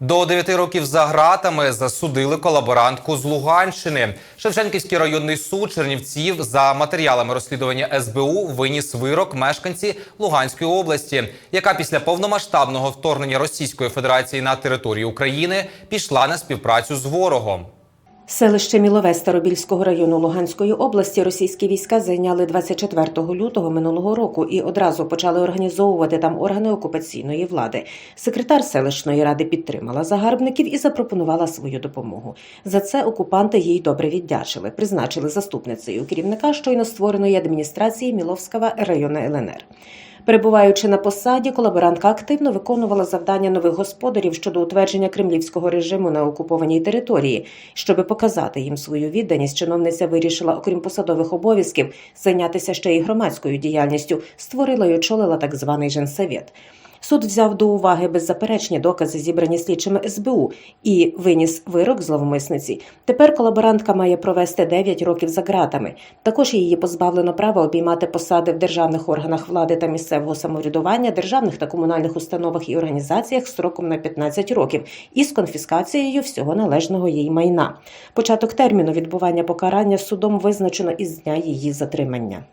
До 9 років за ґратами засудили колаборантку з Луганщини. Шевченківський районний суд Чернівців за матеріалами розслідування СБУ виніс вирок мешканці Луганської області, яка після повномасштабного вторгнення Російської Федерації на територію України пішла на співпрацю з ворогом. Селище Мілове Старобільського району Луганської області російські війська зайняли 24 лютого минулого року і одразу почали організовувати там органи окупаційної влади. Секретар селищної ради підтримала загарбників і запропонувала свою допомогу. За це окупанти їй добре віддячили, призначили заступницею керівника щойно створеної адміністрації Міловського району ЛНР. Перебуваючи на посаді, колаборантка активно виконувала завдання нових господарів щодо утвердження кремлівського режиму на окупованій території. Щоби показати їм свою відданість, чиновниця вирішила, окрім посадових обов'язків, зайнятися ще й громадською діяльністю, створила й очолила так званий женсовет. Суд взяв до уваги беззаперечні докази, зібрані слідчими СБУ, і виніс вирок зловмисниці. Тепер колаборантка має провести 9 років за ґратами. Також її позбавлено права обіймати посади в державних органах влади та місцевого самоврядування, державних та комунальних установах і організаціях строком на 15 років із конфіскацією всього належного їй майна. Початок терміну відбування покарання судом визначено із дня її затримання.